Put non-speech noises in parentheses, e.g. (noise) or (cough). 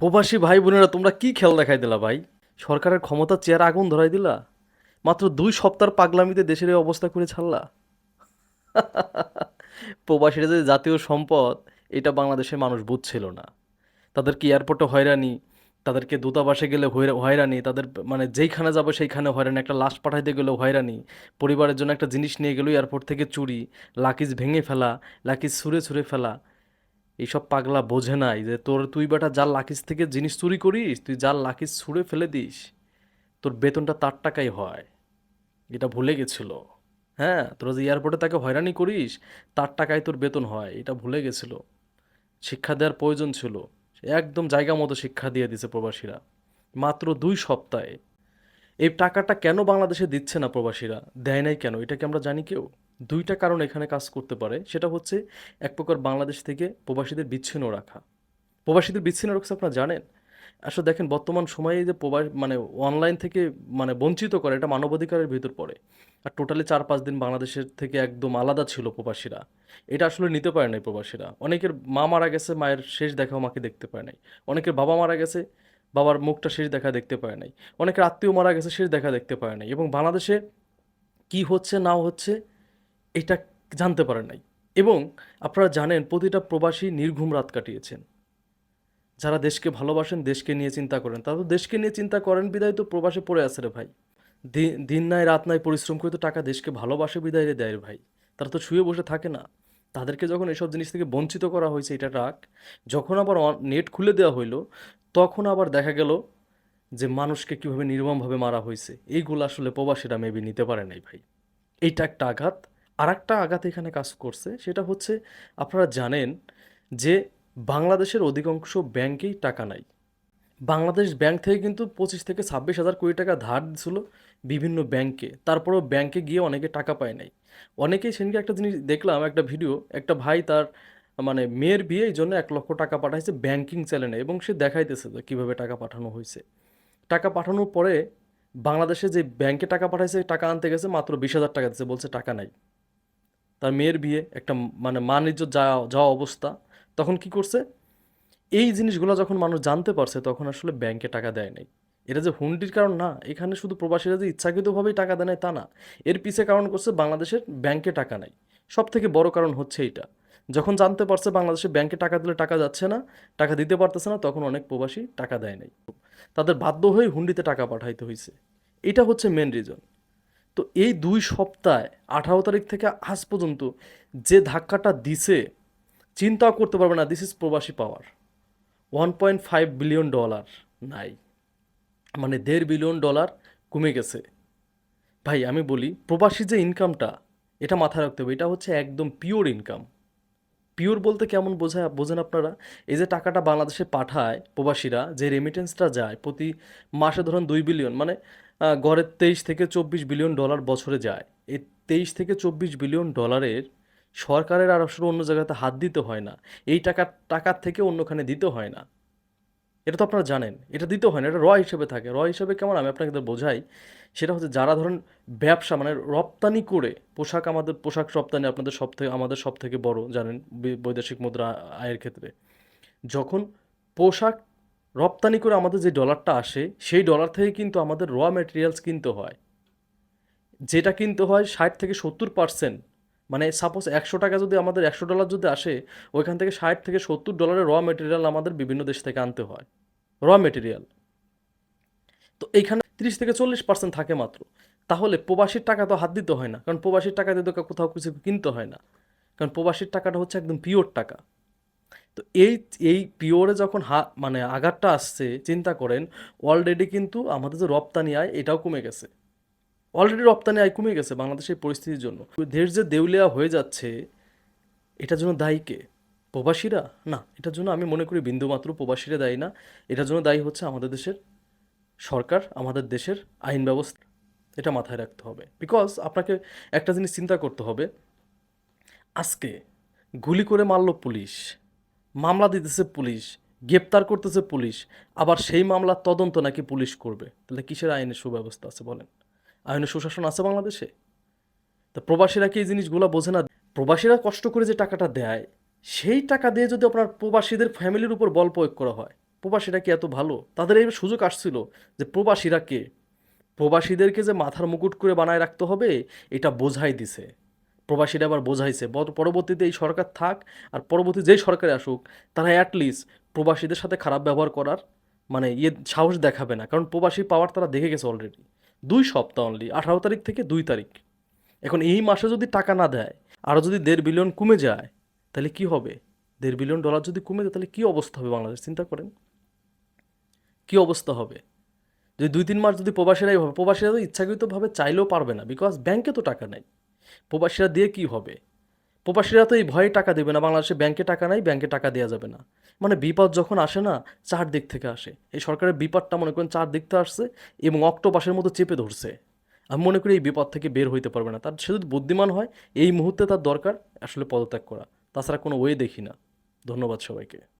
প্রবাসী ভাই বোনেরা, তোমরা কি খেল দেখাই দিলা ভাই? সরকারের ক্ষমতা চেয়ার আগুন ধরাই দিলা? মাত্র দুই সপ্তাহ পাগলামিতে দেশের এই অবস্থা করে ছাড়লা? (laughs) প্রবাসীরা যে জাতীয় সম্পদ, এটা বাংলাদেশের মানুষ বুঝছিল না। তাদেরকে এয়ারপোর্টে হয়রানি, তাদেরকে দূতাবাসে গেলে হয়রানি, তাদের মানে যেইখানে যাবে সেইখানে হয়রানি, একটা লাশ পাঠাইতে গেলেও হয়রানি, পরিবারের জন্য একটা জিনিস নিয়ে গেলেও এয়ারপোর্ট থেকে চুরি, লাকিজ ভেঙে ফেলা, লাকিজ ছুঁড়ে ছুঁড়ে ফেলা এইসব পাগলা বোঝে নাই যে তোর, তুই বেটা যার লাকিজ থেকে জিনিস চুরি করিস, তুই যার লাকিজ ছুঁড়ে ফেলে দিস, তোর বেতনটা তার টাকাই হয়। এটা ভুলে গেছিল। হ্যাঁ তোরা যে এয়ারপোর্টে তাকে হয়রানি করিস, তার টাকায় তোর বেতন হয়, এটা ভুলে গেছিল। শিক্ষা দেওয়ার প্রয়োজন ছিল। একদম জায়গা মতো শিক্ষা দিয়ে দিছে প্রবাসীরা। মাত্র দুই সপ্তাহে। এই টাকাটা কেন বাংলাদেশে দিচ্ছে না প্রবাসীরা? দেয় নাই কেন? এটা কি আমরা জানি কেউ? দুইটা কারণ এখানে কাজ করতে পারে। সেটা হচ্ছে এক প্রকার বাংলাদেশ থেকে প্রবাসীদের বিচ্ছিন্ন রাখা। প্রবাসীদের বিচ্ছিন্ন রাখছে আপনারা জানেন? আসলে দেখেন, বর্তমান সময়ে যে প্রবাস মানে অনলাইন থেকে মানে বঞ্চিত করে, এটা মানবাধিকারের ভিতর পড়ে। আর টোটালি চার পাঁচ দিন বাংলাদেশের থেকে একদম আলাদা ছিল প্রবাসীরা। এটা আসলে নিতে পারে নাই প্রবাসীরা। অনেকের মা মারা গেছে, মায়ের শেষ দেখাও মাকে দেখতে পায় নাই। অনেকের বাবা মারা গেছে, বাবার মুখটা শেষ দেখা দেখতে পায় নাই। অনেকের আত্মীয় মারা গেছে, শেষ দেখা দেখতে পায় নাই। এবং বাংলাদেশে কি হচ্ছে, না হচ্ছে এটা জানতে পারে নাই। এবং আপনারা জানেন প্রতিটা প্রবাসী নির্ঘুম রাত কাটিয়েছেন। যারা দেশকে ভালোবাসেন, দেশকে নিয়ে চিন্তা করেন। তারা তো দেশকে নিয়ে চিন্তা করেন, বিদায় তো প্রবাসে পড়ে আছে রে ভাই। দিন নাই, রাত নাই, পরিশ্রম করে তো টাকা দেশকে ভালোবাসে, বিদায় রে দেয় ভাই। তারা তো শুয়ে বসে থাকে না। তাদেরকে যখন এসব জিনিস থেকে বঞ্চিত করা হয়েছে, এটা রাখ যখন আবার নেট খুলে দেওয়া হইল, তখন আবার দেখা গেল যে মানুষকে কীভাবে নির্মমভাবে মারা হয়েছে। এইগুলো আসলে প্রবাসীরা মেবি নিতে পারে নাই ভাই। এইটা একটা আঘাত। আর একটা আঘাত এখানে কাজ করছে, সেটা হচ্ছে আপনারা জানেন যে বাংলাদেশের অধিকাংশ ব্যাংকেই টাকা নাই। বাংলাদেশ ব্যাংক থেকে কিন্তু পঁচিশ থেকে ছাব্বিশ হাজার কোটি টাকা ধার দিছিল বিভিন্ন ব্যাংকে, তারপরেও ব্যাংকে গিয়ে অনেকে টাকা পায় নাই। অনেকেই সেদিনকে একটা জিনিস দেখলাম, একটা ভিডিও, একটা ভাই তার মানে মেয়ের বিয়ে এই জন্য এক লক্ষ টাকা পাঠাইছে ব্যাংকিং চ্যানেলে এবং সে দেখাইতেছে যে কীভাবে টাকা পাঠানো হয়েছে। টাকা পাঠানোর পরে বাংলাদেশে যে ব্যাংকে টাকা পাঠাইছে, টাকা আনতে গেছে, মাত্র বিশ হাজার টাকা দিচ্ছে বলছে টাকা নাই। তার মেয়ের বিয়ে, একটা মানে মান ইজ্জত যাওয়া যাওয়া অবস্থা, তখন কি করছে? এই জিনিসগুলো যখন মানুষ জানতে পারছে, তখন আসলে ব্যাংকে টাকা দেয় নাই। এটা যে হুন্ডির কারণ না, এখানে শুধু প্রবাসীরা যে ইচ্ছাকৃতভাবেই টাকা দেয় তা না। এর পিছে কারণ করছে বাংলাদেশের ব্যাংকে টাকা নাই। সব থেকে বড় কারণ হচ্ছে এইটা। যখন জানতে পারছে বাংলাদেশের ব্যাংকে টাকা দিলে টাকা যাচ্ছে না, টাকা দিতে পারতেছে না, তখন অনেক প্রবাসী টাকা দেয় নাই। তাদের বাধ্য হয়ে হুন্ডিতে টাকা পাঠাইতে হয়েছে এটা হচ্ছে মেন রিজন তো এই দুই সপ্তাহে আঠারো তারিখ থেকে আজ পর্যন্ত যে ধাক্কাটা দিছে, চিন্তাও করতে পারবে না দিস ইজ প্রবাসী power one point five billion dollar নাই। মানে দেড় বিলিয়ন ডলার কমে গেছে। ভাই, আমি বলি, প্রবাসী যে ইনকামটা এটা মাথায় রাখতে হবে। এটা হচ্ছে একদম পিওর ইনকাম পিওর বলতে কেমন বোঝায়, বোঝেন আপনারা? এই যে টাকাটা বাংলাদেশে পাঠায় প্রবাসীরা, যে রেমিটেন্সটা যায় প্রতি মাসে ধরুন দুই বিলিয়ন মানে গড়ে তেইশ থেকে চব্বিশ বিলিয়ন ডলার বছরে যায়। এই তেইশ থেকে চব্বিশ বিলিয়ন ডলারের সরকারের আর আসলে অন্য জায়গাতে হাত দিতে হয় না। এই টাকা, টাকার থেকে অন্যখানে দিতে হয় না। এটা তো আপনারা জানেন। এটা দিতে হয় না। এটা র হিসেবে থাকে। র হিসেবে কেমন? আমি আপনাকে বোঝাই। সেটা হচ্ছে যারা ধরেন ব্যবসা মানে রপ্তানি করে পোশাক আমাদের, পোশাক রপ্তানি আপনাদের সব থেকে আমাদের সব থেকে বড় জানেন বৈদেশিক মুদ্রা আয়ের ক্ষেত্রে। যখন পোশাক রপ্তানি করে আমাদের যে ডলারটা আসে, সেই ডলার থেকে কিন্তু আমাদের র ম্যাটেরিয়ালস কিনতে হয়। যেটা কিনতে হয় ষাট থেকে সত্তর পার্সেন্ট মানে সাপোজ একশো টাকা যদি আমাদের একশো ডলার যদি আসে, ওইখান থেকে ষাট থেকে সত্তর ডলারের র মেটেরিয়াল আমাদের বিভিন্ন দেশ থেকে আনতে হয়। র মেটেরিয়াল তো এইখানে তিরিশ থেকে চল্লিশ পার্সেন্ট থাকে মাত্র। তাহলে প্রবাসীর টাকা তো হাত দিতে হয় না, কারণ প্রবাসীর টাকা দিয়ে তো কোথাও কিছু কিনতে হয় না। কারণ প্রবাসীর টাকাটা হচ্ছে একদম পিওর টাকা। তো এই এই পিওরে যখন হা মানে আঘাতটা আসছে, চিন্তা করেন অলরেডি কিন্তু আমাদের যে রপ্তানি আয়, এটাও কমে গেছে। অলরেডি রপ্তানি আয় কমে গেছে বাংলাদেশের পরিস্থিতির জন্য। দেশ যে দেউলিয়া হয়ে যাচ্ছে এটার জন্য দায়ী কে? প্রবাসীরা? না, এটার জন্য আমি মনে করি বিন্দুমাত্র প্রবাসীরা দায়ী না। এটার জন্য দায়ী হচ্ছে আমাদের দেশের সরকার, আমাদের দেশের আইন ব্যবস্থা। এটা মাথায় রাখতে হবে। বিকজ আপনাকে একটা জিনিস চিন্তা করতে হবে। আজকে গুলি করে মারল পুলিশ। মামলা দিতেছে পুলিশ, গ্রেপ্তার করতেছে পুলিশ, আবার সেই মামলার তদন্ত নাকি পুলিশ করবে। তাহলে কিসের আইনের সুব্যবস্থা আছে বলেন? আইনের সুশাসন আছে বাংলাদেশে? তা প্রবাসীরা কি এই জিনিসগুলো বোঝে না? প্রবাসীরা কষ্ট করে যে টাকাটা দেয়, সেই টাকা দিয়ে যদি আপনার প্রবাসীদের ফ্যামিলির উপর বল প্রয়োগ করা হয়, প্রবাসীরা কি এত ভালো? তাদের এই সুযোগ আসছিল যে প্রবাসীরা কে? প্রবাসীদেরকে যে মাথার মুকুট করে বানায় রাখতে হবে, এটা বোঝাই দিছে। প্রবাসীরা আবার বোঝাইছে পরবর্তীতে এই সরকার থাক আর পরবর্তী যেই সরকারে আসুক, তারা অ্যাটলিস্ট প্রবাসীদের সাথে খারাপ ব্যবহার করার মানে ইয়ে সাহস দেখাবে না। কারণ প্রবাসী পাওয়ার তারা দেখে গেছে অলরেডি দুই সপ্তাহ অনলি আঠারো তারিখ থেকে দুই তারিখ। এখন এই মাসে যদি টাকা না দেয় আরও যদি দেড় বিলিয়ন কমে যায়, তাহলে কি হবে? দেড় বিলিয়ন ডলার যদি কমে যায়, তাহলে কী অবস্থা হবে বাংলাদেশ? চিন্তা করেন। কি অবস্থা হবে? যদি দুই তিন মাস যদি প্রবাসীরাই হবে প্রবাসীরা তো ইচ্ছাকৃতভাবে চাইলেও পারবে না বিকজ ব্যাংকে তো টাকা নেই। প্রবাসীরা দিয়ে কি হবে? প্রবাসীরা তো এই ভয়ে টাকা দেবে না, বাংলাদেশে ব্যাংকে টাকা নাই, ব্যাংকে টাকা দেওয়া যাবে না। মানে বিপদ যখন আসে না চার দিক থেকে আসে। এই সরকারের বিপদটা মনে করেন চার দিক থেকে আসছে এবং অক্টোপাসের মতো চেপে ধরছে। আমি মনে করি এই বিপদ থেকে বের হইতে পারবে না। তার সে যদি বুদ্ধিমান হয়, এই মুহূর্তে তার দরকার আসলে পদত্যাগ করা। তাছাড়া কোনো ওয়ে দেখি না। ধন্যবাদ সবাইকে।